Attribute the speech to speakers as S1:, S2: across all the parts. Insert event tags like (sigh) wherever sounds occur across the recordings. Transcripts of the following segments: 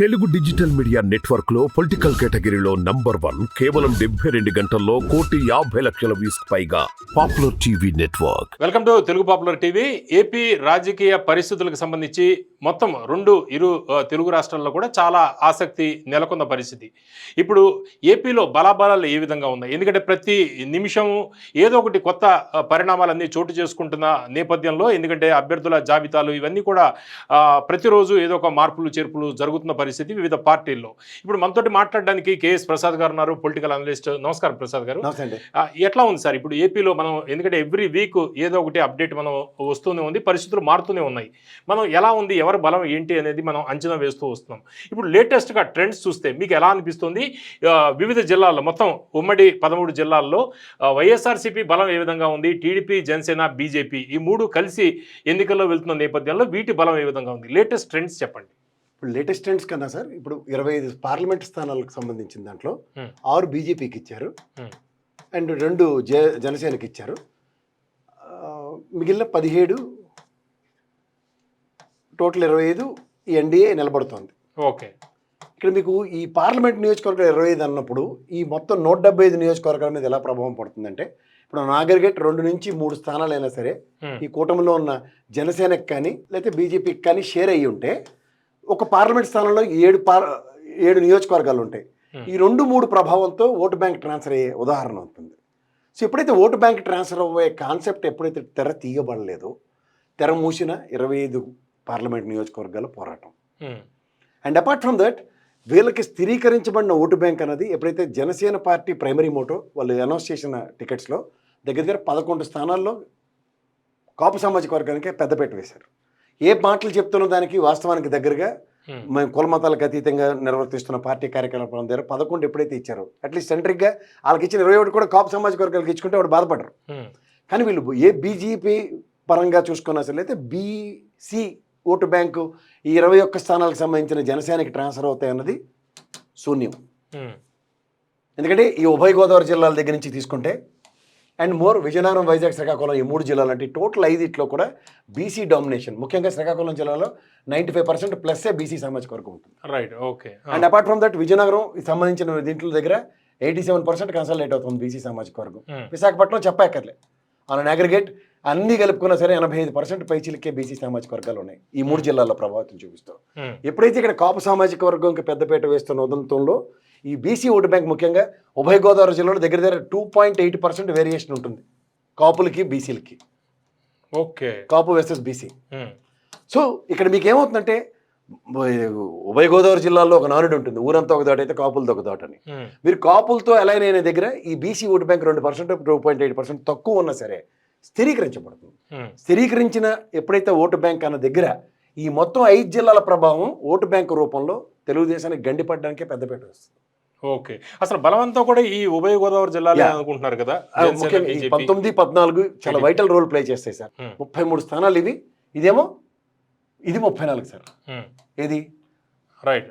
S1: Telugu digital media నెట్వర్క్లో political కేటగిరీలో number one కేవలం డెబ్బై రెండు గంటల్లో కోటి యాభై లక్షల వ్యూస్ పైగా popular TV network.
S2: Welcome to Telugu popular TV. AP రాజకీయ పరిస్థితులకు సంబంధించి మొత్తం రెండు ఇరు తెలుగు రాష్ట్రాల్లో కూడా చాలా ఆసక్తి నెలకొన్న పరిస్థితి. ఇప్పుడు ఏపీలో బలాబలాలు ఏ విధంగా ఉన్నాయి? ఎందుకంటే ప్రతి నిమిషం ఏదో ఒకటి కొత్త పరిణామాలన్నీ చోటు చేసుకుంటున్న నేపథ్యంలో ఎందుకంటే అభ్యర్థుల జాబితాలు ఇవన్నీ కూడా ప్రతిరోజు ఏదో ఒక మార్పులు చేర్పులు జరుగుతున్న పరిస్థితి వివిధ పార్టీల్లో. ఇప్పుడు మనతోటి మాట్లాడడానికి కేఎస్ ప్రసాద్ గారు ఉన్నారు పొలిటికల్ అనలిస్ట్. నమస్కారం ప్రసాద్ గారు. ఎట్లా ఉంది సార్? ఇప్పుడు ఏపీలో మనం ఎందుకంటే ఎవ్రీ వీక్ ఏదో ఒకటి అప్డేట్ మనం వస్తూనే ఉంది పరిస్థితులు మారుతూనే ఉన్నాయి. మనం ఎలా ఉంది ఎవరి బలం ఏంటి అనేది మనం అంచనా వేస్తూ వస్తున్నాం. ఇప్పుడు లేటెస్ట్గా ట్రెండ్స్ చూస్తే మీకు ఎలా అనిపిస్తుంది? వివిధ జిల్లాల్లో మొత్తం ఉమ్మడి పదమూడు జిల్లాల్లో వైఎస్ఆర్సీపీ బలం ఏ విధంగా ఉంది టీడీపీ జనసేన బీజేపీ ఈ మూడు కలిసి ఎన్నికల్లో వెళ్తున్న నేపథ్యంలో వీటి బలం ఏ విధంగా ఉంది? లేటెస్ట్ ట్రెండ్స్ చెప్పండి.
S3: ఇప్పుడు లేటెస్ట్ ట్రెండ్స్ కన్నా సార్ ఇప్పుడు ఇరవై ఐదు పార్లమెంట్ స్థానాలకు సంబంధించిన దాంట్లో
S2: Hmm.
S3: ఆరు బీజేపీకి ఇచ్చారు
S2: Hmm.
S3: అండ్ రెండు జ జనసేనకి ఇచ్చారు మిగిలిన పదిహేడు టోటల్ ఇరవై ఐదు ఈ ఎన్డీఏ నిలబడుతోంది
S2: ఓకే
S3: ఇక్కడ మీకు ఈ పార్లమెంట్ నియోజకవర్గం ఇరవై ఐదు అన్నప్పుడు ఈ మొత్తం నూట డెబ్బై ఐదు నియోజకవర్గాల మీద ఎలా ప్రభావం పడుతుందంటే ఇప్పుడు నాగరిగేట్ రెండు నుంచి మూడు స్థానాలు అయినా సరే
S2: Hmm.
S3: ఈ కూటమిలో ఉన్న జనసేనకి కానీ లేకపోతే బీజేపీకి కానీ షేర్ అయ్యి ఉంటే ఒక పార్లమెంట్ స్థానంలో ఏడు పార్ ఏడు నియోజకవర్గాలు ఉంటాయి. ఈ రెండు మూడు ప్రభావంతో ఓటు బ్యాంక్ ట్రాన్స్ఫర్ అయ్యే ఉదాహరణ అవుతుంది. సో ఎప్పుడైతే ఓటు బ్యాంక్ ట్రాన్స్ఫర్ అయ్యే కాన్సెప్ట్ ఎప్పుడైతే తెర తీయబడలేదో తెర మూసిన ఇరవై ఐదు పార్లమెంట్ నియోజకవర్గాల పోరాటం. అండ్ అపార్ట్ ఫ్రమ్ దట్ వీళ్ళకి స్థిరీకరించబడిన ఓటు బ్యాంక్ అనేది ఎప్పుడైతే జనసేన పార్టీ ప్రైమరీ మోటో వాళ్ళు అనౌన్స్ చేసిన టికెట్స్లో దగ్గర దగ్గర పదకొండు స్థానాల్లో కాపు సామాజిక వర్గానికి పెద్దపీట వేశారు. ఏ మాటలు చెప్తున్న దానికి వాస్తవానికి దగ్గరగా మేము. కుల మతాలకు అతీతంగా నిర్వర్తిస్తున్న పార్టీ కార్యకలాపాల దగ్గర పదకొండు ఎప్పుడైతే ఇచ్చారో అట్లీస్ట్ సెంట్రిక్గా వాళ్ళకి ఇచ్చిన ఇరవై ఒకటి కూడా కాపు సామాజిక వర్గాలకు ఇచ్చుకుంటే వాడు బాధపడరు. కానీ వీళ్ళు ఏ బీజేపీ పరంగా చూసుకున్నా సరే అయితే బీసీ ఓటు బ్యాంకు ఈ ఇరవై ఒక్క స్థానాలకు సంబంధించిన జనసేనకి ట్రాన్స్ఫర్ అవుతాయి అన్నది శూన్యం. ఎందుకంటే ఈ ఉభయ గోదావరి జిల్లాల దగ్గర నుంచి తీసుకుంటే అండ్ మోర్ విజయనగరం వైజాగ్ శ్రీకాకుళం ఈ మూడు జిల్లాలు అంటే టోటల్ ఐదిట్లో కూడా బీసీ డామినేషన్ ముఖ్యంగా శ్రీకాకుళం జిల్లాలో నైంటీ ఫైవ్ పర్సెంట్ ప్లస్సే బీసీ సామాజిక వర్గం ఉంటుంది.
S2: Right okay
S3: and apart from that Vizianagaram సంబంధించిన దీంట్లో దగ్గర ఎయిటీ సెవెన్ పర్సెంట్ కన్సల్టేట్ అవుతుంది బీసీ సామాజిక వర్గం.
S2: ఉమ్,
S3: విశాఖపట్నం చెప్పక్కర్లే. ఆన్ అగ్రిగేట్ అన్ని కలుపుకున్నా సరే ఎనభై ఐదు పర్సెంట్ పైచిలకే బీసీ సామాజిక వర్గాలు ఉన్నాయి. ఈ మూడు జిల్లాల్లో ప్రభావితం చూపిస్తూ.
S2: ఉమ్,
S3: ఎప్పుడైతే ఇక్కడ కాపు సామాజిక వర్గంకి పెద్దపీట వేస్తున్న ఉదంతంలో ఈ బీసీ ఓటు బ్యాంక్ ముఖ్యంగా ఉభయ గోదావరి జిల్లాలో దగ్గర దగ్గర two point eight percent variation ఉంటుంది. కాపులకి బీసీలకి
S2: okay.
S3: Kapu versus BC
S2: um,
S3: so ఇక్కడ మీకు ఏమవుతుందంటే ఉభయ గోదావరి జిల్లాలో ఒక నానుడు ఉంటుంది. ఊరంతా ఒక దాట అయితే కాపులతో ఒక దాట అని
S2: ఉమ్,
S3: మీరు కాపులతో అలైన్ అయిన దగ్గర ఈ బీసీ ఓటు బ్యాంక్ రెండు percent two point eight percent తక్కువ ఉన్నా సరే స్థిరీకరించబడుతుంది.
S2: ఉమ్,
S3: స్థిరీకరించిన ఎప్పుడైతే ఓటు బ్యాంక్ అన్న దగ్గర ఈ మొత్తం ఐదు జిల్లాల ప్రభావం ఓటు బ్యాంక్ రూపంలో తెలుగుదేశానికి గండిపడడానికే పెద్దపేట వస్తుంది.
S2: ఓకే. అసలు బలవంతా కూడా ఈ ఉభయ గోదావరి జిల్లాలో. అనుకుంటున్నారు కదా
S3: ముఖ్యంగా. పంతొమ్మిది పద్నాలుగు చాలా. వైటల్ రోల్ ప్లే చేస్తాయి సార్. ముప్పై మూడు స్థానాలు ఇవి. ఇదేమో ఇది ముప్పై నాలుగు సార్. ఏది?
S2: రైట్.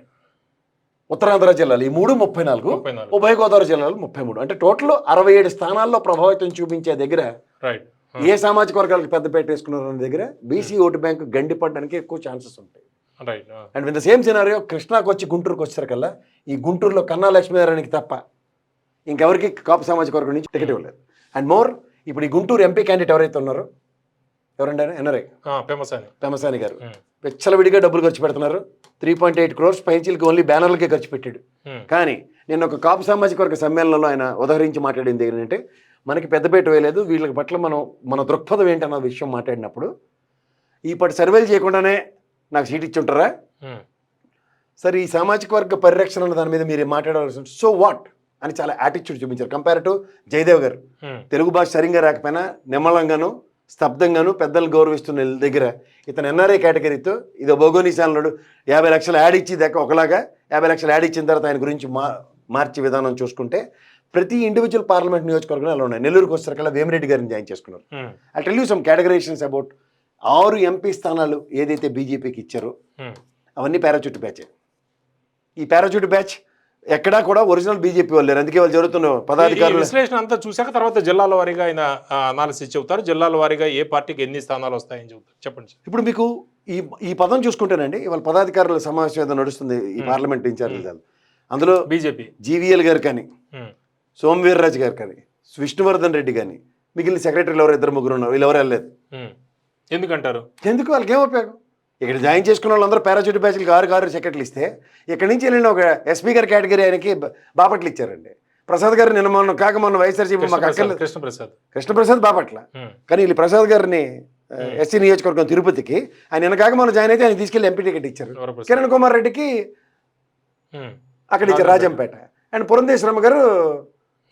S3: ఉత్తరాంధ్ర జిల్లాలు. ఈ మూడు ముప్పై నాలుగు ఉభయ గోదావరి జిల్లాలు ముప్పై మూడు. అంటే టోటల్ అరవై ఏడు స్థానాల్లో ప్రభావితం చూపించే దగ్గర
S2: రైట్.
S3: ఏ సామాజిక వర్గాలకు పెద్దపేట వేసుకున్నారు దగ్గర బీసీ ఓటు బ్యాంక్ గండిపడడానికి ఎక్కువ ఛాన్సెస్ ఉంటాయి. And with the same scenario కృష్ణాకి వచ్చి గుంటూరుకి వచ్చేసరికల్లా ఈ గుంటూరులో కన్నా లక్ష్మీనారాయణకి తప్ప ఇంకెవరికి కాపు సామాజిక వర్గం నుంచి టికెట్ ఇవ్వలేదు. అండ్ మోర్ ఇప్పుడు ఈ గుంటూరు ఎంపీ క్యాండిడేట్ ఎవరైతే ఉన్నారో ఎవరండి ఎన్ఆర్ఐ. పెమసాని గారు. విచ్చలవిడిగా డబ్బులు ఖర్చు పెడుతున్నారు. త్రీ పాయింట్ ఎయిట్ క్రోర్స్ పైచీలకి ఓన్లీ బ్యానర్లకే ఖర్చు పెట్టాడు. కానీ నేను ఒక కాపు సామాజిక వర్గ సమ్మేళనంలో ఆయన ఉదహరించి మాట్లాడింది ఏంటంటే మనకి పెద్దపేట వేయలేదు వీళ్ళకి పట్ల మనం మన దృక్పథం ఏంటన్న విషయం మాట్లాడినప్పుడు ఇప్పటి సర్వేలు చేయకుండానే నాకు సీట్ ఇచ్చి ఉంటారా? సరే ఈ సామాజిక వర్గ పరిరక్షణ దాని మీద మీరు మాట్లాడవలసి సో వాట్? అని చాలా యాటిట్యూడ్ చూపించారు. కంపేర్ టు జయదేవ్ గారు. తెలుగు భాష సరిగ్గా రాకపోయినా నిమ్మలంగాను స్తబ్దంగాను పెద్దలు గౌరవిస్తున్న దగ్గర ఇతను ఎన్ఆర్ఐ కేటగిరీతో ఇది భౌగోళిశాలనుడు యాభై లక్షలు యాడ్ ఇచ్చి దాకా ఒకలాగా యాభై లక్షలు యాడ్ ఇచ్చిన తర్వాత ఆయన గురించి మా మార్చే విధానం చూసుకుంటే ప్రతి ఇండివిజువల్ పార్లమెంట్ నియోజకవర్గం అలా ఉన్నాయి. నెల్లూరుకు వచ్చేసరికల్లా వేమిరెడ్డి గారిని జాయిన్ చేసుకున్నారు. I tell you some categorizations about ఆరు ఎంపీ స్థానాలు ఏదైతే బీజేపీకి ఇచ్చారో అవన్నీ పారాచూట్ బ్యాచ్. ఈ పారాచూట్ బ్యాచ్ ఎక్కడా కూడా ఒరిజినల్ బీజేపీ వాళ్ళు లేరు. అందుకే వాళ్ళు జరుగుతున్న
S2: ఈ- ఈ
S3: పదాధికారులు
S2: విశ్లేషణ అంతా చూశాక తర్వాత జిల్లాల వారీగా ఆయన అనాలిసిస్ చెబుతారు. జిల్లాల వారీగా ఏ పార్టీకి ఎన్ని స్థానాలు వస్తాయని చెబుతారు. చెప్పండి.
S3: ఇప్పుడు మీకు ఈ ఈ పదం చూసుకుంటేనండి ఇవాళ పదాధికారుల సమావేశం ఏదో నడుస్తుంది ఈ పార్లమెంట్ ఇన్ఛార్జ్ అందులో
S2: బీజేపీ.
S3: జీవీఎల్ గారు కానీ సోమవీర్రాజు గారు కానీ విష్ణువర్ధన్ రెడ్డి కానీ మిగిలిన సెక్రటరీలు ఎవరు? ఇద్దరు ముగ్గురు ఉన్నారు. వీళ్ళు ఎవరు వెళ్ళలేదు.
S2: ఎందుకంటారు?
S3: ఎందుకు వాళ్ళకి ఏం ఉపయోగం? ఇక్కడ జాయిన్ చేసుకున్న వాళ్ళందరూ పారాచూట్ బ్యాచ్లకి ఆరు ఆరు సెక్రటరీలు ఇస్తే ఇక్కడి నుంచి వెళ్ళిన ఒక ఎస్పీ గారి కేటగిరీ ఆయనకి బాపట్ల ఇచ్చారండి. ప్రసాద్ గారు నిన్న మొన్న కాక మొన్న వైఎస్ఆర్సీపీ మాకు అక్కర్లేదు
S2: కృష్ణప్రసాద్.
S3: కృష్ణప్రసాద్ బాపట్ల. కానీ వీళ్ళు ప్రసాద్ గారిని ఎస్సీ నియోజకవర్గం తిరుపతికి ఆయన నిన్న కాక మొన్న జాయిన్ అయితే ఆయన తీసుకెళ్ళి ఎంపీ టికెట్ ఇచ్చారు. కిరణ్ కుమార్ రెడ్డికి అక్కడ ఇచ్చారు రాజంపేట. అండ్ పురంధేశ్వరమ్మ గారు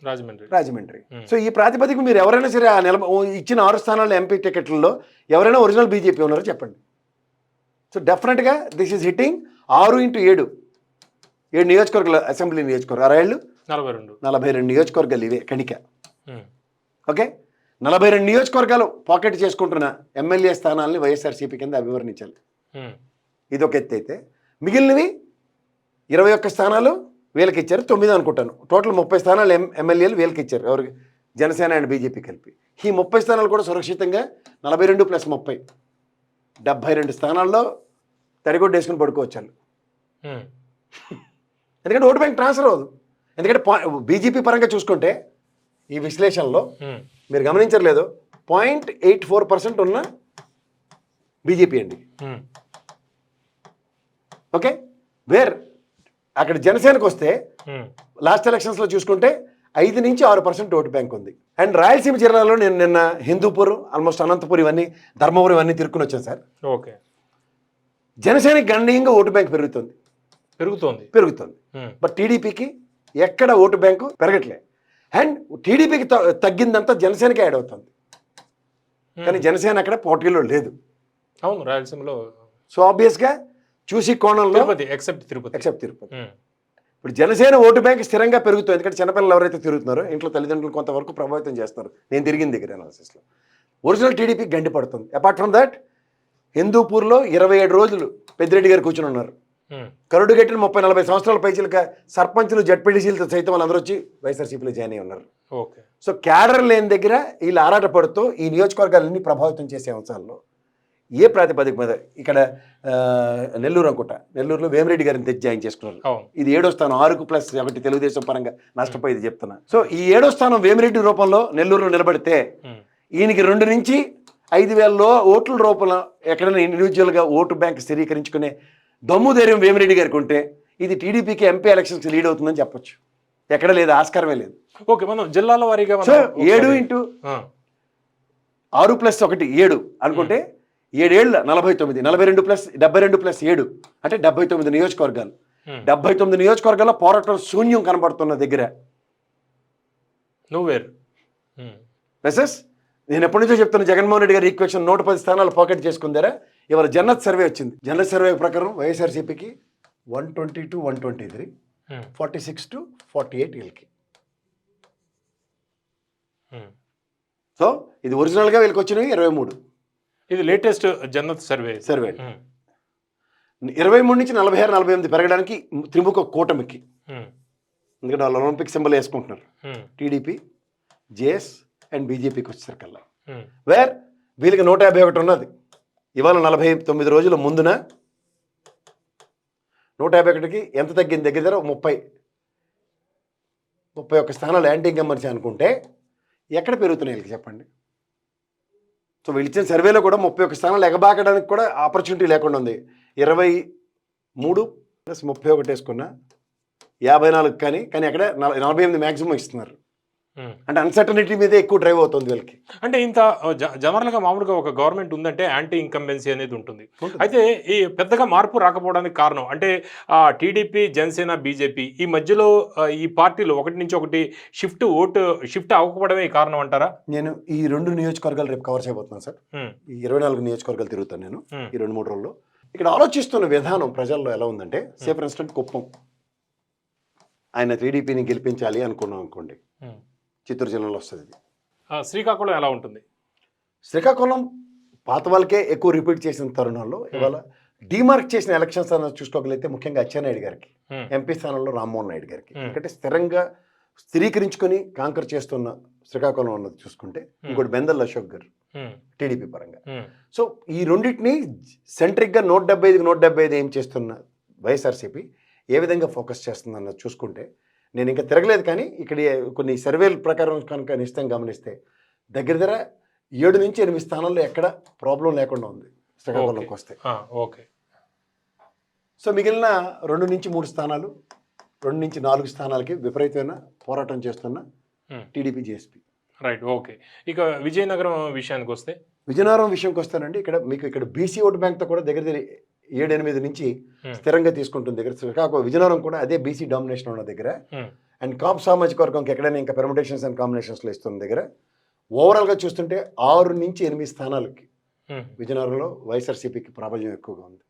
S2: రాజమండ్రి.
S3: రాజమండ్రి. సో ఈ ప్రాతిపదిక మీరు ఎవరైనా సరే ఆ నిల ఇచ్చిన ఆరు స్థానాల ఎంపీ టికెట్లలో ఎవరైనా ఒరిజినల్ బీజేపీ ఉన్నారో చెప్పండి. సో డెఫినెట్గా దిస్ ఈజ్ హిట్టింగ్ ఆరు ఇంటూ ఏడు. ఏడు నియోజకవర్గాల అసెంబ్లీ నియోజకవర్గం. అరేళ్ళు
S2: నలభై రెండు.
S3: నలభై రెండు నియోజకవర్గాలు ఇవే కణిక. ఓకే? నలభై రెండు నియోజకవర్గాలు పాకెట్ చేసుకుంటున్న ఎమ్మెల్యే స్థానాలని వైఎస్ఆర్సీపీ కింద అభివర్ణించాలి. ఇది ఒక ఎత్తు అయితే మిగిలినవి ఇరవై ఒక్క స్థానాలు వీళ్ళకి ఇచ్చారు తొమ్మిది అనుకుంటాను. టోటల్ ముప్పై స్థానాలు ఎం ఎమ్మెల్యేలు వీళ్ళకి ఇచ్చారు ఎవరికి? జనసేన అండ్ బీజేపీ కలిపి. ఈ ముప్పై స్థానాలు కూడా సురక్షితంగా నలభై రెండు ప్లస్ ముప్పై. డెబ్బై రెండు స్థానాల్లో తడిగొడ్డు వేసుకుని పడుకోవచ్చు వాళ్ళు. ఎందుకంటే ఓటు బ్యాంక్ ట్రాన్స్ఫర్ అవ్వదు. ఎందుకంటే బీజేపీ పరంగా చూసుకుంటే ఈ విశ్లేషణలో మీరు గమనించట్లేదు పాయింట్ ఎయిట్ ఫోర్ పర్సెంట్ ఉన్న బీజేపీ అండి. ఓకే? వేర్ అక్కడ జనసేనకు వస్తే లాస్ట్ ఎలక్షన్స్లో చూసుకుంటే ఐదు నుంచి ఆరు పర్సెంట్ ఓటు బ్యాంక్ ఉంది. అండ్ రాయలసీమ జిల్లాలో నేను నిన్న హిందూపూర్ ఆల్మోస్ట్ అనంతపురం ఇవన్నీ ధర్మవరం ఇవన్నీ తిరుక్కుని వచ్చాను సార్.
S2: ఓకే.
S3: జనసేనకి గణనీయంగా ఓటు బ్యాంక్ పెరుగుతుంది.
S2: పెరుగుతోంది.
S3: పెరుగుతుంది. బట్ టీడీపీకి ఎక్కడ ఓటు బ్యాంకు పెరగట్లే. అండ్ టీడీపీకి తగ్గిందంతా జనసేనకి యాడ్ అవుతుంది. కానీ జనసేన అక్కడ పోటీలో లేదు.
S2: అవును రాయలసీమలో
S3: సో ఆబ్వియస్గా చూసి కోణంలో
S2: తిరుపతి ఎక్సెప్ట్ తిరుపతి.
S3: ఎక్సెప్ట్ తిరుపతి. ఇప్పుడు జనసేన ఓటు బ్యాంక్ స్థిరంగా పెరుగుతుంది. ఎందుకంటే చిన్నపిల్లలు ఎవరైతే తిరుగుతున్నారో ఇంట్లో తల్లిదండ్రులు కొంతవరకు ప్రభావితం చేస్తున్నారు. నేను తిరిగిన దగ్గర అనాలిసిస్లో ఒరిజినల్ టీడీపీ గండి పడుతుంది. అపార్ట్ ఫ్రమ్ దట్ హిందూపూర్లో ఇరవై ఏడు రోజులు పెద్దిరెడ్డి గారు కూర్చుని ఉన్నారు. కరుడు గట్టిన ముప్పై నలభై సంవత్సరాల పైచిలక సర్పంచులు జడ్పీడీసీలతో సైతం వాళ్ళందరూ వచ్చి వైఎస్ఆర్సీపీలో జాయిన్ అయి ఉన్నారు.
S2: ఓకే.
S3: సో క్యాడర్ లేని దగ్గర వీళ్ళు ఆరాటపడుతూ ఈ నియోజకవర్గాలన్నీ ప్రభావితం చేసే అంశాల్లో ఏ ప్రాతిపదిక మీద? ఇక్కడ నెల్లూరు అనుకుంటా. నెల్లూరులో వేమిరెడ్డి గారిని తెచ్చి జాయిన్ చేసుకున్నారు. ఇది ఏడో స్థానం ఆరుకు ప్లస్ ఒకటి తెలుగుదేశం పరంగా నష్టపోయేది చెప్తున్నా. సో ఈ ఏడో స్థానం వేమిరెడ్డి రూపంలో నెల్లూరులో నిలబడితే ఈయనకి రెండు నుంచి ఐదు వేలలో ఓట్ల రూపంలో ఎక్కడైనా ఇండివిజువల్గా ఓటు బ్యాంక్ స్థిరీకరించుకునే దమ్ము ధైర్యం వేమిరెడ్డి గారికి ఉంటే ఇది టీడీపీకి ఎంపీ ఎలక్షన్స్ లీడ్ అవుతుందని చెప్పొచ్చు. ఎక్కడ లేదు ఆస్కారమే లేదు.
S2: ఓకే మనం జిల్లాల వారీగా
S3: ఏడు ఇంటూ ఆరు ప్లస్ ఒకటి ఏడు అనుకుంటే ఏడేళ్ళ నలభై తొమ్మిది నలభై రెండు ప్లస్ డెబ్బై రెండు ప్లస్ ఏడు. అంటే డెబ్బై తొమ్మిది నియోజకవర్గాలు.
S2: ఉమ్,
S3: డెబ్బై తొమ్మిది నియోజకవర్గాల్లో పోరాటం శూన్యం కనబడుతున్న దగ్గర.
S2: నువ్వు వేరు ఉమ్,
S3: మెసెస్ నేను ఎప్పటి నుంచో చెప్తున్న జగన్మోహన్ రెడ్డి గారి ఈక్వేషన్ నూట పది స్థానాలు పాకెట్ చేసుకుందారా? ఇవాళ జన్నత్ సర్వే వచ్చింది. జన్నత్ సర్వే ప్రకారం వైఎస్ఆర్సీపీకి one twenty two one twenty three forty six to forty eight వీళ్ళకి. సో ఇది ఒరిజినల్గా వీళ్ళకి వచ్చినవి ఇరవై మూడు.
S2: ఇది లేటెస్ట్ జన్నత్ సర్వే
S3: సర్వే ఇరవై మూడు నుంచి నలభై ఆరు నలభై ఎనిమిది పెరగడానికి త్రిముఖ కూటమికి.
S2: ఉమ్,
S3: ఎందుకంటే వాళ్ళు ఒలింపిక్ సింబల్ వేసుకుంటున్నారు. టీడీపీ జేఎస్ అండ్ బీజేపీకి వచ్చేసరికల్లా వేర్ వీళ్ళకి నూట యాభై ఒకటి ఉన్నది. ఇవాళ నలభై తొమ్మిది రోజుల ముందున నూట యాభై ఒకటికి ఎంత తగ్గింది దగ్గర దగ్గర? ముప్పై. ముప్పై ఒక్క స్థానాలు యాంటీ ఇన్కమ్మర్సీ అనుకుంటే ఎక్కడ పెరుగుతున్నాయి వీళ్ళకి చెప్పండి? సో వీళ్ళు ఇచ్చిన సర్వేలో కూడా ముప్పై ఒక్క స్థానాలు ఎగబాకడానికి కూడా ఆపర్చునిటీ లేకుండా ఉంది. ఇరవై మూడు ప్లస్ ముప్పై ఒకటి వేసుకున్న యాభై నాలుగు కానీ కానీ అక్కడ నలభై ఎనిమిది మ్యాక్సిమం ఇస్తున్నారు. అంటే అన్సర్టనిటీ మీదే ఎక్కువ డ్రైవ్ అవుతుంది వీళ్ళకి.
S2: అంటే ఇంత జనరల్గా మామూలుగా ఒక గవర్నమెంట్ ఉందంటే యాంటీ ఇన్కంబెన్సీ అనేది ఉంటుంది. అయితే ఈ పెద్దగా మార్పు రాకపోవడానికి కారణం అంటే టీడీపీ జనసేన బీజేపీ ఈ మధ్యలో ఈ పార్టీలు ఒకటి నుంచి ఒకటి షిఫ్ట్ ఓటు షిఫ్ట్ అవ్వకపోవడమే ఈ కారణం అంటారా?
S3: నేను ఈ రెండు నియోజకవర్గాలు రేపు కవర్ చేయబోతున్నాను సార్.
S2: ఉమ్,
S3: ఈ ఇరవై నాలుగు నియోజకవర్గాలు తిరుగుతాను నేను
S2: ఉమ్,
S3: ఈ రెండు మూడు రోజుల్లో. ఇక్కడ ఆలోచిస్తున్న విధానం ప్రజల్లో ఎలా ఉందంటే సే ఫర్ ఇన్స్టెంట్ కుప్పం. ఆయన టీడీపీని గెలిపించాలి అనుకున్నాం అనుకోండి. చిత్తూరు జిల్లాలో వస్తుంది ఇది.
S2: శ్రీకాకుళం ఎలా ఉంటుంది?
S3: శ్రీకాకుళం పాత వాళ్ళకే ఎక్కువ రిపీట్ చేసిన తరుణంలో ఇవాళ డిమార్క్ చేసిన ఎలక్షన్స్ అన్నది చూసుకోగలిగితే ముఖ్యంగా అచ్చెన్నాయుడు గారికి
S2: ఉమ్,
S3: ఎంపీ స్థానంలో రామ్మోహన్ నాయుడు గారికి.
S2: Hmm.
S3: ఎందుకంటే స్థిరంగా స్థిరీకరించుకొని కాంకర్ చేస్తున్న శ్రీకాకుళం అన్నది చూసుకుంటే ఇంకోటి బెందల్ అశోక్ గారు టీడీపీ పరంగా. సో ఈ రెండింటిని సెంట్రిక్గా నూట డెబ్బై ఐదుకి నూట డెబ్బై ఐదు ఏం చేస్తున్న వైఎస్ఆర్సీపీ ఏ విధంగా ఫోకస్ చేస్తుందన్నది చూసుకుంటే నేను ఇంకా తిరగలేదు కానీ ఇక్కడ కొన్ని సర్వేల ప్రకారం కనుక నిశ్చితం గమనిస్తే దగ్గర దగ్గర ఏడు నుంచి ఎనిమిది స్థానాల్లో ఎక్కడ ప్రాబ్లం లేకుండా ఉంది శ్రీకాకుళంకి వస్తే.
S2: ఓకే.
S3: సో మిగిలిన రెండు నుంచి మూడు స్థానాలు రెండు నుంచి నాలుగు స్థానాలకి విపరీతమైన పోరాటం చేస్తున్న. TDP JSP
S2: right okay. ఇక విజయనగరం విషయానికి వస్తే?
S3: విజయనగరం విషయంకి వస్తానండి. ఇక్కడ మీకు ఇక్కడ బీసీ ఓటు బ్యాంక్తో కూడా దగ్గర దగ్గర ఏడు ఎనిమిది నుంచి. స్థిరంగా తీసుకుంటుంది దగ్గర. శ్రీకాకుళం విజయనగరం కూడా అదే బీసీ డామినేషన్ ఉన్న దగ్గర. అండ్ కాప్ సామాజిక వర్గంకి ఎక్కడైనా ఇంకా పెర్మిటేషన్స్ అండ్ కాంబినేషన్స్లో ఇస్తున్న దగ్గర. ఓవరాల్గా చూస్తుంటే ఆరు నుంచి ఎనిమిది స్థానాలకి విజయనగరంలో వైఎస్ఆర్సీపీకి ప్రాబల్యం ఎక్కువగా ఉంది.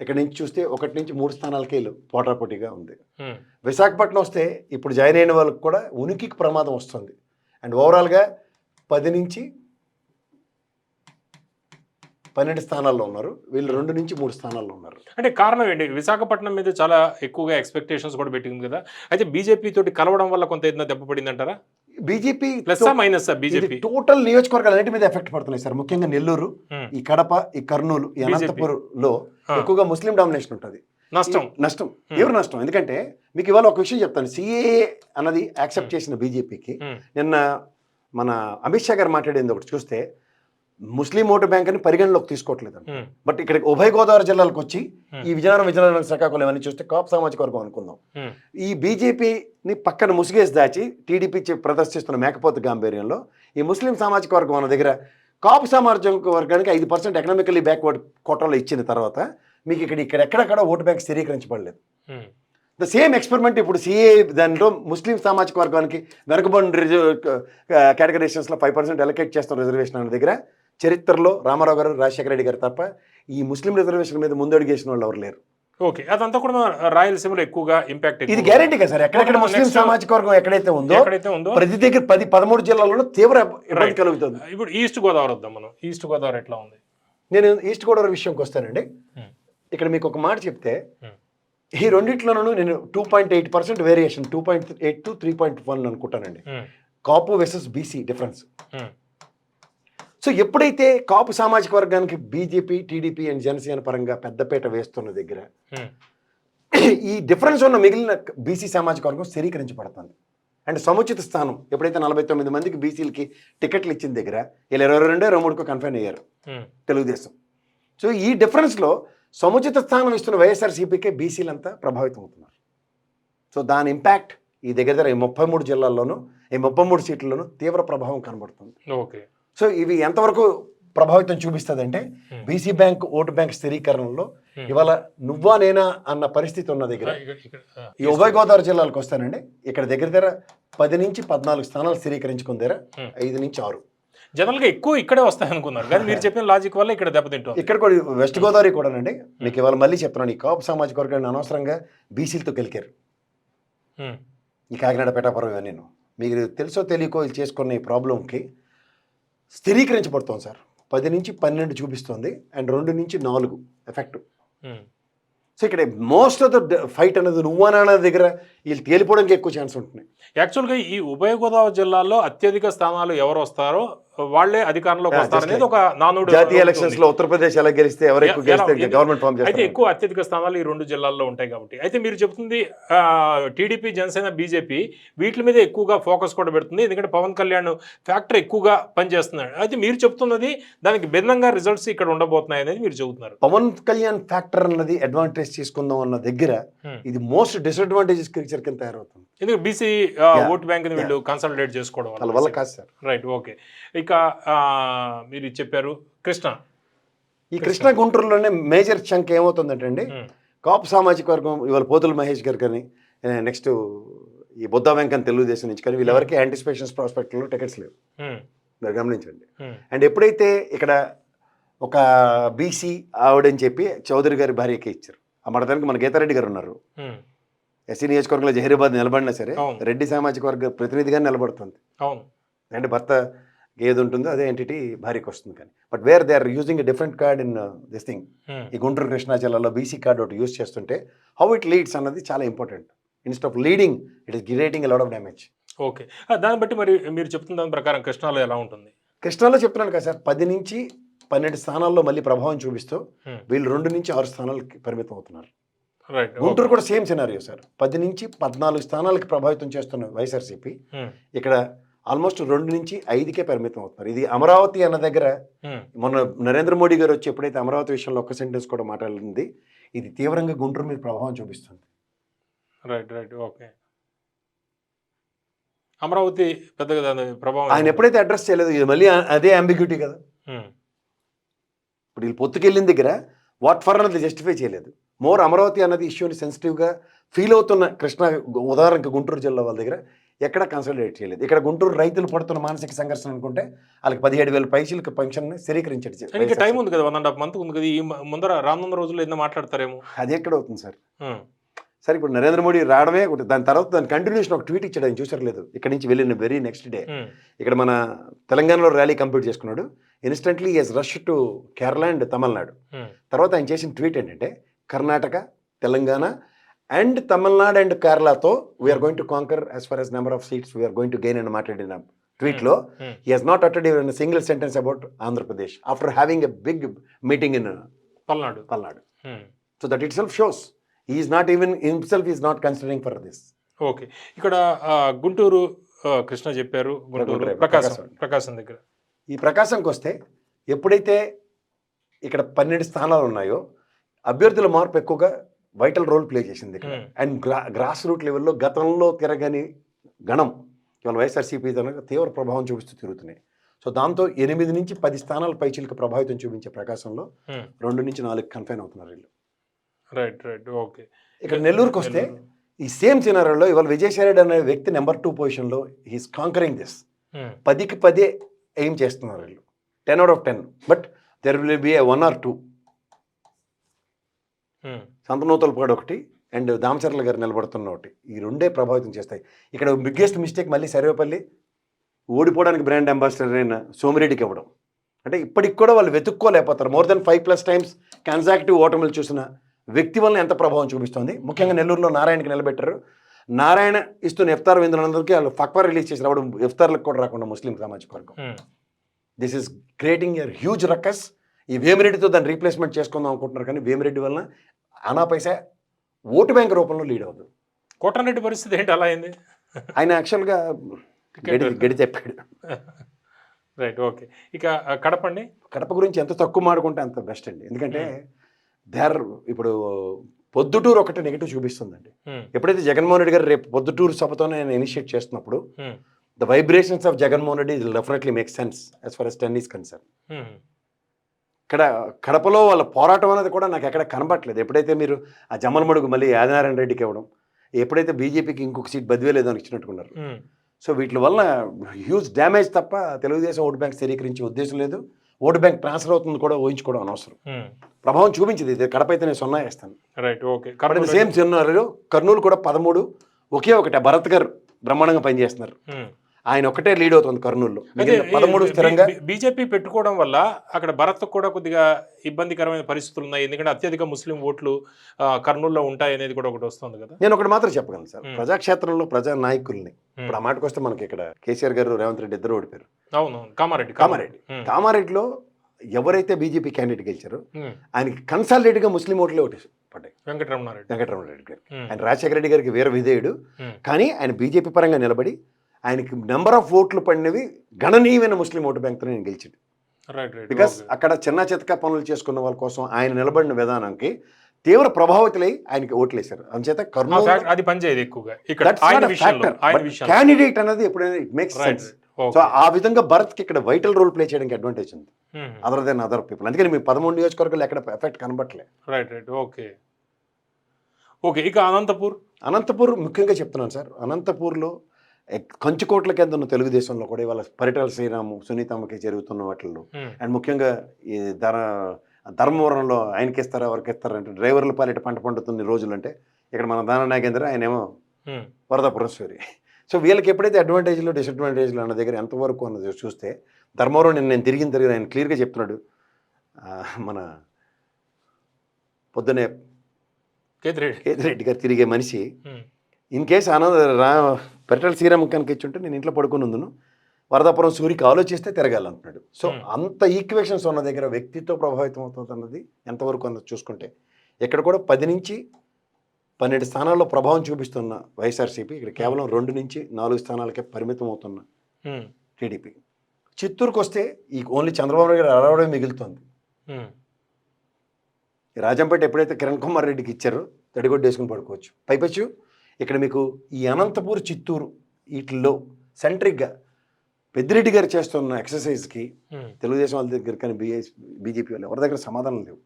S3: ఇక్కడ నుంచి చూస్తే ఒకటి నుంచి మూడు స్థానాలకే పోటాపోటీగా ఉంది. విశాఖపట్నం వస్తే ఇప్పుడు జాయిన్ అయిన వాళ్ళకి కూడా ఉనికికి ప్రమాదం వస్తుంది. అండ్ ఓవరాల్గా పది నుంచి పన్నెండు స్థానాల్లో ఉన్నారు. వీళ్ళు రెండు నుంచి మూడు స్థానాల్లో ఉన్నారు.
S2: అంటే కారణం ఏంటి? విశాఖపట్నం మీద చాలా ఎక్కువగా ఎక్స్పెక్టేషన్స్ కూడా పెట్టింది కదా. అయితే బీజేపీ తోటి కలవడం వల్ల కొంత ఏదైనా దెబ్బ పడింది అంటారా
S3: BJP
S2: plus minus BJP
S3: total నియోజకవర్గాలు అన్నిటి మీద ఎఫెక్ట్ పడుతున్నాయి సార్. ముఖ్యంగా నెల్లూరు
S2: ఉమ్,
S3: ఈ కడప ఈ కర్నూలు ఈ. అనంతపురంలో
S2: ఆ.
S3: ఎక్కువగా ముస్లిం డామినేషన్ ఉంటుంది.
S2: నష్టం.
S3: నష్టం. ఎవరు నష్టం? ఎందుకంటే మీకు ఇవాళ ఒక విషయం చెప్తాను. సిఏఏ అన్నది యాక్సెప్ట్ చేసిన బీజేపీకి నిన్న మన అమిత్ షా గారు మాట్లాడింది ఒకటి చూస్తే ముస్లిం ఓటు బ్యాంక్ అని పరిగణలోకి తీసుకోవట్లేదు బట్ ఇక్కడ ఉభయ గోదావరి జిల్లాలకు వచ్చి. ఈ విజయనగరం విజయనగరం శ్రీకాకుళం ఇవన్నీ చూస్తే కాప్ సామాజిక వర్గం అనుకుందాం. ఈ బీజేపీని పక్కన ముసుగేసి దాచి టీడీపీ ప్రదర్శిస్తున్న మేకపోతు గాంభీర్యంలో ఈ ముస్లిం సామాజిక వర్గం మన దగ్గర కాపు సామాజిక వర్గానికి ఐదు పర్సెంట్ ఎకనామికల్లీ బ్యాక్వర్డ్ కోటాలో ఇచ్చిన తర్వాత మీకు ఇక్కడ ఇక్కడ ఎక్కడెక్కడ ఓటు బ్యాంక్ స్థిరీకరించబడలేదు. ద సేమ్ ఎక్స్పెరిమెంట్ ఇప్పుడు సిఏ దానిలో ముస్లిం సామాజిక వర్గానికి వెనుకబడిన రిజర్వ్ కేటగరైజేషన్స్లో ఫైవ్ పర్సెంట్ అలొకేట్ చేస్తాం రిజర్వేషన్ అనే దగ్గర చరిత్రలో రామారావు గారు రాజశేఖర రెడ్డి గారు తప్ప ఈ ముస్లిం రిజర్వేషన్ మీద ముందడుగేసిన వాళ్ళు ఎవరు లేరు.
S2: ఓకే అదంతా కూడా రాయలసీమలో ఎక్కువగా ఇంపాక్ట్
S3: ఇది గ్యారంటీ కదా సార్? ఎక్కడెక్కడ ముస్లిం సామాజిక వర్గం ఎక్కడైతే ఉందో
S2: ఎక్కడైతే ఉందో
S3: ప్రతి దగ్గర పది పదమూడు జిల్లాల్లో తీవ్ర ఇబ్బంది. కలుగుతుంది.
S2: ఇప్పుడు ఈస్ట్ గోదావరి వద్దాం మనం. ఈస్ట్ గోదావరి ఎట్లా ఉంది?
S3: నేను ఈస్ట్ గోదావరి విషయంకి వస్తానండి.
S2: Hmm.
S3: ఇక్కడ మీకు ఒక మాట చెప్తే
S2: Hmm.
S3: ఈ రెండిట్లోనూ నేను two point eight percent variation two point eight to three point one అనుకుంటానండి.
S2: ఉమ్,
S3: Kapu versus BC difference so ఎప్పుడైతే కాపు సామాజిక వర్గానికి బీజేపీ టీడీపీ అండ్ జనసేన పరంగా పెద్దపీట వేస్తున్న దగ్గర
S2: ఉమ్,
S3: ఈ డిఫరెన్స్ ఉన్న మిగిలిన బీసీ సామాజిక వర్గం స్థిరీకరించబడుతుంది. అండ్ సముచిత స్థానం ఎప్పుడైతే నలభై తొమ్మిది మందికి బీసీలకి టికెట్లు ఇచ్చిన దగ్గర వీళ్ళు ఇరవై రెండో ఇరవై మూడుకో కన్ఫైన్ అయ్యారు
S2: ఉమ్,
S3: తెలుగుదేశం. సో ఈ డిఫరెన్స్లో సముచిత స్థానం ఇస్తున్న వైఎస్ఆర్సీపీకే బీసీలంతా ప్రభావితం అవుతున్నారు. సో దాని ఇంపాక్ట్ ఈ దగ్గర దగ్గర ఈ ముప్పై మూడు జిల్లాల్లోనూ ఈ ముప్పై మూడు సీట్లలోనూ తీవ్ర ప్రభావం కనబడుతుంది.
S2: ఓకే.
S3: సో ఇవి ఎంతవరకు ప్రభావితం చూపిస్తుందంటే
S2: Hmm.
S3: BC bank vote bank స్థిరీకరణలో
S2: Hmm.
S3: ఇవాళ నువ్వా నేనా అన్న పరిస్థితి ఉన్న దగ్గర ఈ ఉభయ గోదావరి జిల్లాలకు వస్తానండి. ఇక్కడ దగ్గర దగ్గర పది నుంచి పద్నాలుగు స్థానాలు స్థిరీకరించుకున్న దగ్గర
S2: Hmm.
S3: ఐదు నుంచి ఆరు.
S2: జనరల్గా ఎక్కువ ఇక్కడే వస్తాయి అనుకున్నారు కానీ మీరు (laughs) చెప్పిన లాజిక్ వల్ల ఇక్కడ దెబ్బతింటుంది.
S3: ఇక్కడ కూడా వెస్ట్ గోదావరి కూడానండి. మీకు ఇవాళ మళ్ళీ చెప్తున్నాను ఈ కాపు సామాజిక వర్గాన్ని అనవసరంగా బీసీలతో గెలికారు. ఈ కాకినాడ పేటాపురం ఇవన్నీ మీకు తెలుసో తెలియకో చేసుకున్న ఈ ప్రాబ్లంకి స్థిరీకరించబడుతోంది సార్. పది నుంచి పన్నెండు చూపిస్తోంది అండ్ రెండు నుంచి నాలుగు ఎఫెక్ట్.
S2: ఉమ్,
S3: సో ఇక్కడ మోస్ట్ ఆఫ్ ద ఫైట్ అనేది నువ్వనా దగ్గర వీళ్ళు తేలిపోవడానికి ఎక్కువ ఛాన్స్ ఉంటున్నాయి.
S2: యాక్చువల్గా ఈ ఉభయ గోదావరి జిల్లాలో అత్యధిక స్థానాలు ఎవరు వస్తారో వాళ్ళే అధికారంలోకి
S3: Yeah,
S2: వస్తారు
S3: just
S2: అనేది ఒక నానుడు
S3: జాతీయ. ఎలక్షన్స్లో ఉత్తరప్రదేశ్ ఎలా గెలిస్తే ఎవరు గెలిస్తే గవర్నమెంట్ ఫామ్
S2: అయితే ఎక్కువ అత్యధిక స్థానాలు ఈ రెండు జిల్లాల్లో ఉంటాయి కాబట్టి. అయితే మీరు చెప్తుంది టీడీపీ జనసేన బీజేపీ వీటి మీద ఎక్కువగా ఫోకస్ కూడా పెడుతుంది. ఎందుకంటే పవన్ కళ్యాణ్ ఫ్యాక్టర్ ఎక్కువగా పనిచేస్తున్నాడు. అయితే మీరు చెప్తున్నది దానికి భిన్నంగా రిజల్ట్స్ ఇక్కడ ఉండబోతున్నాయి అనేది మీరు చెబుతున్నారు.
S3: పవన్ కళ్యాణ్ ఫ్యాక్టర్ అన్నది అడ్వాంటేజ్ తీసుకుందాం అన్న దగ్గర. ఇది మోస్ట్ డిసడ్వాంటేజెస్ క్రిచర్ కింద తయారవుతుంది.
S2: ఎందుకంటే బీసీ. ఓట్ బ్యాంక్ వీళ్ళు కన్సల్టేట్ చేసుకోవడం వల్ల
S3: కాదు సార్.
S2: రైట్ ఓకే ఇక మీరు చెప్పారు కృష్ణ.
S3: ఈ కృష్ణా గుంటూరులోనే మేజర్ చంక్ ఏమవుతుందంటే అండి కాపు సామాజిక వర్గం ఇవాళ పోతుల మహేష్ గారు కానీ నెక్స్ట్ ఈ బుద్ధా వెంకన్ తెలుగుదేశం నుంచి కానీ వీళ్ళెవరికి యాంటిసిపేషన్స్ ప్రాస్పెక్ట్లో టికెట్స్ లేవు. మీరు గమనించండి. అండ్ ఎప్పుడైతే ఇక్కడ ఒక బీసీ ఆవిడని చెప్పి చౌదరి గారి భార్యకి ఇచ్చారు ఆ మడతానికి మన గీతారెడ్డి గారు ఉన్నారు. ఎస్సీ నియోజకవర్గంలో జహీరాబాద్ నిలబడినా సరే. రెడ్డి సామాజిక వర్గ ప్రతినిధిగా నిలబడుతుంది. అంటే భర్త ఏది ఉంటుందో అదే ఎంటిటీ భార్యకి వస్తుంది కానీ. But where they are using a different card in this thing ఈ గుంటూరు కృష్ణా జిల్లాలో బీసీ కార్డ్ ఒకటి యూజ్ చేస్తుంటే హౌ ఇట్ లీడ్స్ అన్నది చాలా important instead of leading it is creating lot of damage
S2: okay దాన్ని బట్టి మరి మీరు చెప్తున్న దాని ప్రకారం కృష్ణాలో ఎలా ఉంటుంది?
S3: కృష్ణాలో చెప్తున్నాను కదా సార్ పది నుంచి పన్నెండు స్థానాల్లో మళ్ళీ ప్రభావం చూపిస్తూ
S2: Hmm.
S3: వీళ్ళు రెండు నుంచి ఆరు స్థానాలకి పరిమితం అవుతున్నారు. గుంటూరు కూడా సేమ్ సినారియో సార్ పది నుంచి పద్నాలుగు స్థానాలకి ప్రభావితం చేస్తున్న వైఎస్ఆర్సీపీ ఇక్కడ ఆల్మోస్ట్ రెండు నుంచి ఐదుకే పరిమితం అవుతున్నారు. ఇది అమరావతి అన్న దగ్గర మొన్న నరేంద్ర మోడీ గారు వచ్చి ఎప్పుడైతే అమరావతి విషయంలో ఒక్క సెంటెన్స్ కూడా మాట్లాడింది ఇది తీవ్రంగా గుంటూరు మీద ప్రభావం చూపిస్తుంది.
S2: రైట్ రైట్ ఓకే అమరావతి పెద్దగా దాని ప్రభావం
S3: ఆయన ఎప్పుడైతే అడ్రస్ చేయలేదు ఇది మళ్ళీ అదే అంబిగ్యూటీ కదా. ఇప్పుడు వీళ్ళు పొత్తుకెళ్ళిన దగ్గర వాట్ ఫర్ అన్నది జస్టిఫై చేయలేదు. మోర్ అమరావతి అన్నది ఇష్యూని సెన్సిటివ్గా ఫీల్ అవుతున్న కృష్ణ ఉదాహరణకి గుంటూరు జిల్లా వాళ్ళ దగ్గర ఎక్కడ కన్సల్టేట్ చేయలేదు. ఇక్కడ గుంటూరు రైతులు పడుతున్న మానసిక సంఘర్షణ అనుకుంటే వాళ్ళకి పదిహేడు వేల పైసలకు పెన్షన్ స్థిరీకరించాడు
S2: ఇంకా టైం ఉంది కదా వన్ అండ్ హాఫ్ మంత్ ఉంది కదా ఈ ముందర రానున్న రోజుల్లో ఎన్నో మాట్లాడతారేమో.
S3: అది ఎక్కడ అవుతుంది సార్? సరే ఇప్పుడు నరేంద్ర మోడీ రావడమే ఒకటి దాని తర్వాత దాని కంటిన్యూషన్ ఒక ట్వీట్ ఇచ్చాడు ఆయన చూసారు లేదు? ఇక్కడ నుంచి వెళ్ళిన వెరీ నెక్స్ట్ డే ఇక్కడ మన తెలంగాణలో ర్యాలీ కంప్లీట్ చేసుకున్నాడు. Instantly S rush to Kerala and Tamil Nadu తర్వాత ఆయన చేసిన ట్వీట్ ఏంటంటే Karnataka Telangana and Tamil Nadu and కేరళతో we're going to conquer as far as number of seats we're going to gain అని మాట్లాడిన ట్వీట్లో he he's not అటెడ్ in single sentence about Andhra Pradesh after having a big meeting in
S2: Palnadu
S3: Palnadu so that itself shows is not even himself is not considering for this
S2: okay ఇక్కడ గుంటూరు కృష్ణ చెప్పారు. గుంటూరు ప్రకాశం.
S3: ప్రకాశం
S2: దగ్గర.
S3: ఈ ప్రకాశంకి వస్తే ఎప్పుడైతే ఇక్కడ పన్నెండు స్థానాలు ఉన్నాయో అభ్యర్థుల మార్పు ఎక్కువగా వైటల్ రోల్ ప్లే చేసింది ఇక్కడ.
S2: Hmm.
S3: అండ్ గ్రా గ్రాస్ రూట్ లెవెల్లో గతంలో తిరగని గణం ఇవాళ వైఎస్ఆర్సీపీ తీవ్ర ప్రభావం చూపిస్తూ తిరుగుతున్నాయి. సో దాంతో ఎనిమిది నుంచి పది స్థానాల పైచీలకు ప్రభావితం చూపించే ప్రకాశంలో
S2: ఉమ్,
S3: రెండు నుంచి నాలుగు కన్ఫైన్ అవుతున్నారు వీళ్ళు.
S2: రైట్ రైట్ ఓకే
S3: ఇక్కడ నెల్లూరుకి వస్తే. ఈ సేమ్ సినారీలో ఇవాళ విజయసాయి రెడ్డి అనే వ్యక్తి నెంబర్ టూ పొజిషన్లో హీస్ కాంకరింగ్ దిస్ పదికి పదే ఎయిమ్ చేస్తున్నారు వీళ్ళు. Ten out of ten but there will be a one or two Santhanuthalapadu ఒకటి అండ్ దామచర్ల గారు నిలబడుతున్న ఒకటి. ఈ రెండే ప్రభావితం చేస్తాయి. ఇక్కడ బిగ్గెస్ట్ మిస్టేక్ మళ్ళీ సర్వేపల్లి ఓడిపోవడానికి బ్రాండ్ అంబాసిడర్ అయిన సోమిరెడ్డికి ఇవ్వడం. అంటే ఇప్పటికి కూడా వాళ్ళు వెతుక్కోలేకపోతారు. More than five plus times consecutive ఓటమిలు చూసిన వ్యక్తి వల్ల ఎంత ప్రభావం చూపిస్తుంది. ముఖ్యంగా నెల్లూరులో నారాయణకి నిలబెట్టారు. నారాయణ ఇస్తున్న ఇఫ్తార్ విందులందరికీ వాళ్ళు ఫక్వా రిలీజ్ చేసి రావడం ఇఫ్తార్లకు కూడా రాకుండా ముస్లిం సామాజిక వర్గం. This is creating a huge ruckus ఈ వేమిరెడ్డితో దాన్ని రీప్లేస్మెంట్ చేసుకుందాం అనుకుంటున్నారు కానీ వేమిరెడ్డి వలన అనా పైసా ఓటు బ్యాంక్ రూపంలో లీడ్ అవుతుంది.
S2: కోటరెడ్డి పరిస్థితి ఏంటి? అలా అయింది.
S3: ఆయన యాక్చువల్గా గడి గడి చెప్పాడు
S2: రైట్ ఓకే. ఇక ఆ, కడపండి
S3: కడప గురించి ఎంత తక్కువ మాడుకుంటే అంత బెస్ట్ అండి. ఎందుకంటే దేర్ ఇప్పుడు పొద్దుటూరు ఒకటి నెగిటివ్ చూపిస్తుందండి. ఎప్పుడైతే జగన్మోహన్ రెడ్డి గారు రేపు పొద్దుటూరు సభతోనే ఆయన ఇనిషియేట్ చేస్తున్నప్పుడు the vibrations of Jaganmohan Reddy definitely make sense as far as ten is concern. ఇక్కడ కడపలో వాళ్ళ పోరాటం అనేది కూడా నాకు ఎక్కడ కనబట్టలేదు ఎప్పుడైతే మీరు ఆ జమ్మలమడుగు మళ్ళీ ఆదినారాయణ రెడ్డికి ఇవ్వడం ఎప్పుడైతే బీజేపీకి ఇంకొక సీట్ బదివేలేదు అని ఇచ్చినట్టుకున్నారు. సో వీటి వల్ల హ్యూజ్ డ్యామేజ్ తప్ప తెలుగుదేశం ఓటు బ్యాంక్ స్థిరీకరించే ఉద్దేశం లేదు. ఓటు బ్యాంక్ ట్రాన్స్ఫర్ అవుతుంది కూడా ఊహించుకోవడం అనవసరం. ప్రభావం చూపించింది. ఇది కడప అయితే నేను సున్నా వేస్తాను.
S2: Right okay.
S3: సేమ్ చిన్నారు కర్నూలు కూడా పదమూడు ఒకే ఒకటి. భరత్ గారు బ్రహ్మాండంగా పనిచేస్తున్నారు. ఆయన ఒకటే లీడ్ అవుతుంది కర్నూలులో. పదమూడు స్థిరంగా
S2: బీజేపీ పెట్టుకోవడం వల్ల అక్కడ భరత్ కూడా కొద్దిగా ఇబ్బందికరమైన పరిస్థితులు ఉన్నాయి. ఎందుకంటే అత్యధిక ముస్లిం ఓట్లు కర్నూలులో ఉంటాయి అనేది కూడా ఒకటి వస్తుంది కదా.
S3: నేను ఒకటి మాత్రం చెప్పగలను సార్. ప్రజాక్షేత్రంలో ప్రజా నాయకుల్ని ఇప్పుడు ఆ మాటకు వస్తే మనకి ఇక్కడ కేసీఆర్ గారు రేవంత్ రెడ్డి ఇద్దరు ఓడిపోయారు
S2: అవును. కామారెడ్డి
S3: కామారెడ్డి. కామారెడ్డిలో ఎవరైతే బీజేపీ క్యాండిడేట్ గెలిచారో ఆయనకి కన్సాలిడేట్గా ముస్లిం ఓట్లే ఓటేసి పడ్డాయి.
S2: వెంకటరమణారెడ్డి.
S3: వెంకటరమణ రెడ్డి గారికి ఆయన రాజశేఖర రెడ్డి గారికి వీర విధేయుడు కానీ ఆయన బీజేపీ పరంగా నిలబడి ఆయనకి నెంబర్ ఆఫ్ ఓట్లు పడినవి గణనీయమైన ముస్లిం ఓటు బ్యాంక్తో నేను
S2: రైట్
S3: బికాస్. అక్కడ చిన్న చితక పనులు చేసుకున్న వాళ్ళ కోసం ఆయన నిలబడిన విధానానికి తీవ్ర ప్రభావితులై ఆయనకి ఓట్లు వేశారు అంచేత
S2: ఆ
S3: కర్నూలు
S2: అది పనిచేయదు ఎక్కువగా.
S3: క్యాండిడేట్ అనేది ఎప్పుడైనా ఇట్ మేక్స్ సెన్స్ సో ఆ విధంగా భరత్కి ఇక్కడ వైటల్ రోల్ ప్లే చేయడానికి అడ్వాంటేజ్ ఉంది. అదర్ దెన్ అదర్ పీపుల్ అందుకని మీ పదమూడు నియోజకవర్గాలు ఎక్కడ ఎఫెక్ట్ కనబట్టలే
S2: రైట్ రైట్ ఓకే ఓకే ఇక అనంతపూర్.
S3: అనంతపూర్ ముఖ్యంగా చెప్తున్నాను సార్. అనంతపూర్లో కంచుకోట్ల కింద ఉన్న తెలుగుదేశంలో కూడా ఇవాళ పరిటాల శ్రీరాము సునీతమ్మకి జరుగుతున్న వాటిల్లో. అండ్ ముఖ్యంగా ఈ ధర ధర్మవరంలో ఆయనకి ఇస్తారా ఎవరికి ఇస్తారా అంటే డ్రైవర్ల పాలిట పంట పండుతున్న రోజులు అంటే ఇక్కడ మన దాన నాగేంద్ర ఆయనేమో
S2: ఉమ్,
S3: వరదపురం సూరి సో వీళ్ళకి ఎప్పుడైతే అడ్వాంటేజ్లు డిసడ్వాంటేజ్లు అన్న దగ్గర ఎంతవరకు అన్నది చూస్తే ధర్మవరం నిన్న నేను తిరిగిన తిరిగి ఆయన క్లియర్గా చెప్తున్నాడు. మన పొద్దునే
S2: కేతిరెడ్డి.
S3: కేతిరెడ్డి గారు తిరిగే మనిషి ఇన్ కేసు ఆనంద రా పెట్రోల్ శ్రీరామ్ కనుక ఇచ్చి ఉంటే నేను ఇంట్లో పడుకుని ఉందును. వరదాపురం సూరికి ఆలోచిస్తే తిరగాలంటున్నాడు. So
S2: Hmm.
S3: అంత ఈక్వేషన్స్ ఉన్న దగ్గర వ్యక్తితో ప్రభావితం అవుతుంది అన్నది ఎంతవరకు అన్నది చూసుకుంటే ఇక్కడ కూడా పది నుంచి పన్నెండు స్థానాల్లో ప్రభావం చూపిస్తున్న వైఎస్ఆర్సీపీ ఇక్కడ కేవలం రెండు నుంచి నాలుగు స్థానాలకే పరిమితం అవుతున్న
S2: ఉమ్,
S3: టీడీపీ. చిత్తూరుకు వస్తే ఈ ఓన్లీ చంద్రబాబు నాయుడు గారు అరవడమే మిగులుతుంది. రాజంపేట ఎప్పుడైతే కిరణ్ కుమార్ రెడ్డికి ఇచ్చారో తడిగొడ్డు వేసుకుని పడుకోవచ్చు. పైపచ్చు. ఇక్కడ మీకు ఈ అనంతపూర్ చిత్తూరు వీటిల్లో సెంట్రిక్గా పెద్దిరెడ్డి గారు చేస్తున్న ఎక్సర్సైజ్కి. తెలుగుదేశం వాళ్ళ దగ్గర కానీ బీఎస్ బీజేపీ వాళ్ళు ఎవరి దగ్గర సమాధానం లేవు.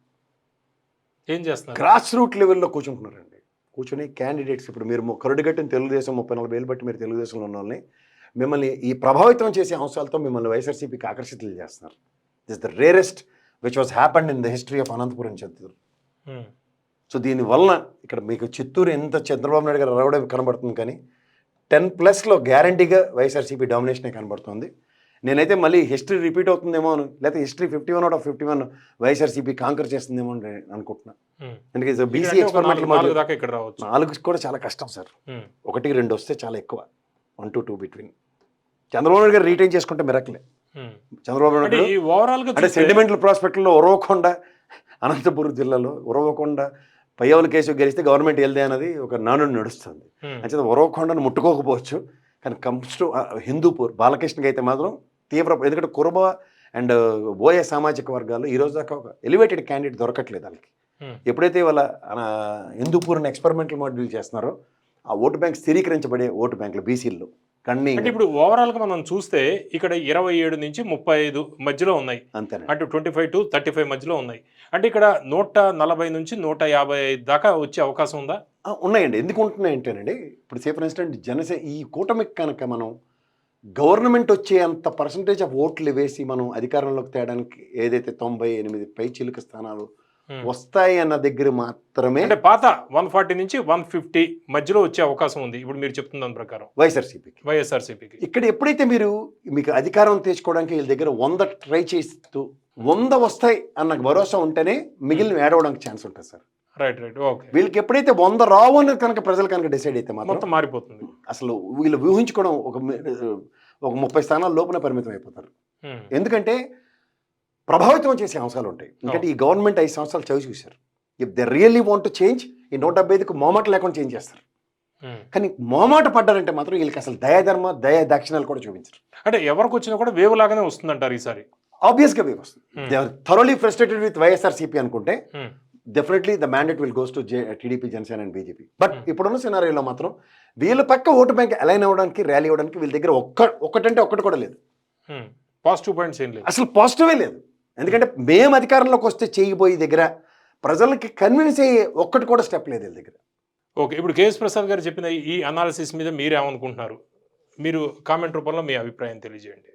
S2: ఏం చేస్తున్నారు?
S3: గ్రాస్ రూట్ లెవెల్లో కూర్చుంటున్నారండి. కూర్చొని క్యాండిడేట్స్ ఇప్పుడు మీరు కరుడుగట్టిన తెలుగుదేశం ముప్పై నలభై వేలు బట్టి మీరు తెలుగుదేశంలో ఉన్న వాళ్ళని మిమ్మల్ని ఈ ప్రభావితం చేసే అంశాలతో మిమ్మల్ని వైఎస్ఆర్సీపీకి ఆకర్షితులు చేస్తున్నారు. This the rarest which was happen in the history of Anantapuram Chittoor
S2: um,
S3: so దీని వలన ఇక్కడ మీకు చిత్తూరు ఎంత చంద్రబాబు నాయుడు గారు రావడం కనబడుతుంది కానీ టెన్ ప్లస్లో గ్యారంటీగా వైఎస్ఆర్సీపీ డామినేషనే కనబడుతుంది. నేనైతే మళ్ళీ హిస్టరీ రిపీట్ అవుతుందేమో అని లేకపోతే history fifty one out of fifty one YSRCP conquer చేస్తుందేమో అని అనుకుంటున్నా.
S2: ఉమ్.
S3: ఎందుకంటే బీసీ ఎక్స్పెరిమెంటల్
S2: నాలుగు-
S3: కూడా చాలా కష్టం సార్.
S2: ఉమ్,
S3: ఒకటి రెండు వస్తే చాలా ఎక్కువ. One to two between Chandrababu Naidu గారు రీటైన్ చేసుకుంటే మిరకలే
S2: ఉమ్.
S3: చంద్రబాబు నాయుడు అంటే సెంటిమెంటల్ ప్రాస్పెక్ట్లో ఉరవకొండ అనంతపురం జిల్లాలో ఉరవకొండ పయ్యవుల కేసు గెలిస్తే గవర్నమెంట్ వెళ్దే అన్నది ఒక నానుడు నడుస్తుంది.
S2: ఉమ్,
S3: అంటే ఉరవకొండను ముట్టుకోకపోవచ్చు కానీ కమ్స్ టు హిందూపూర్ బాలకృష్ణకి అయితే మాత్రం తీవ్ర ఎందుకంటే కురుబ అండ్ బోయ సామాజిక వర్గాలు ఈ రోజు దాకా ఒక ఎలివేటెడ్ క్యాండిడేట్ దొరకట్లేదు వాళ్ళకి. ఎప్పుడైతే వాళ్ళ హిందూపూర్ని ఎక్స్పెరిమెంటల్ మాడ్యూల్ చేస్తున్నారో ఆ ఓటు బ్యాంక్ స్థిరీకరించబడే ఓటు బ్యాంకులు బీసీల్లో కన్నీ
S2: అంటే ఇప్పుడు ఓవరాల్గా మనం చూస్తే ఇక్కడ ఇరవై ఏడు నుంచి ముప్పై ఐదు మధ్యలో ఉన్నాయి.
S3: అంతేనండి.
S2: అంటే twenty five to thirty five మధ్యలో ఉన్నాయి. అంటే ఇక్కడ నూట నలభై నుంచి నూట యాభై ఐదు దాకా వచ్చే అవకాశం ఉందా?
S3: ఉన్నాయండి. ఎందుకు ఉంటున్నాయి అంటేనండి ఇప్పుడు సే ఫర్ ఇన్స్టెంట్ జనసే ఈ కూటమికి కనుక మనం గవర్నమెంట్ వచ్చే అంత పర్సంటేజ్ ఆఫ్ ఓట్లు వేసి మనం అధికారంలోకి తేయడానికి ఏదైతే తొంభై ఎనిమిది పై చిలుక స్థానాలు. వస్తాయి అన్న దగ్గర మాత్రమే
S2: అంటే పాత వన్ ఫార్టీ నుంచి వన్ ఫిఫ్టీ మధ్యలో వచ్చే అవకాశం ఉంది. ఇప్పుడు మీరు చెప్తున్న దాని ప్రకారం.
S3: వైఎస్ఆర్సీపీకి.
S2: వైఎస్ఆర్సీపీకి.
S3: ఇక్కడ ఎప్పుడైతే మీరు మీకు అధికారం తెచ్చుకోవడానికి వీళ్ళ దగ్గర వంద ట్రై చేస్తూ వంద వస్తాయి అన్న భరోసా ఉంటేనే మిగిలిన ఏడవడానికి ఛాన్స్ ఉంటుంది సార్.
S2: రైట్ రైట్ ఓకే
S3: వీళ్ళకి ఎప్పుడైతే వంద రావు అని కనుక ప్రజలు కనుక డిసైడ్ అయితే మాత్రం
S2: మొత్తం మారిపోతుంది.
S3: అసలు వీళ్ళు ఊహించుకోవడం ఒక ఒక ముప్పై స్థానాల లోపల పరిమితం అయిపోతారు.
S2: ఉమ్.
S3: ఎందుకంటే ప్రభావితం చేసే అంశాలు ఉంటాయి. ఎందుకంటే ఈ గవర్నమెంట్ ఐదు సంవత్సరాలు చవి చూశారు. If they really want change ఈ నూట డెబ్బై ఐదుకు మోమాట లేకుండా చేంజ్ చేస్తారు.
S2: ఉమ్.
S3: కానీ మోమాట పడ్డారంటే మాత్రం వీళ్ళకి అసలు దయాధర్మ దయ దాక్షిణాలు కూడా చూపించరు.
S2: అంటే ఎవరికి వచ్చినా కూడా వేవ్ లాగానే వస్తుందంటారు ఈసారి?
S3: ఆబ్వియస్గా వేవ్ వస్తుంది.
S2: Hmm.
S3: They are thoroughly frustrated with YSRCP అనుకుంటే
S2: ఉమ్.
S3: Definitely the mandate will goes to TDP Janasena and BJP but
S2: Hmm.
S3: ఇప్పుడున్న సినారీలో మాత్రం వీళ్ళ పక్క ఓటు బ్యాంక్ అలైన్ అవ్వడానికి ర్యాలీ అవ్వడానికి వీళ్ళ దగ్గర ఒక్క ఒక్కటంటే ఒక్కటి కూడా లేదు.
S2: పాజిటివ్ పాయింట్స్ ఏం లేదు.
S3: అసలు పాజిటివే లేదు. ఎందుకంటే మేము అధికారంలోకి వస్తే చేయబోయే దగ్గర ప్రజలకి కన్విన్స్ అయ్యే ఒక్కటి కూడా స్టెప్ లేదు వీళ్ళ దగ్గర.
S2: ఓకే ఇప్పుడు కేఎస్ ప్రసాద్ గారు చెప్పిన ఈ అనాలిసిస్ మీద మీరేమనుకుంటున్నారు? మీరు కామెంట్ రూపంలో మీ అభిప్రాయం తెలియజేయండి.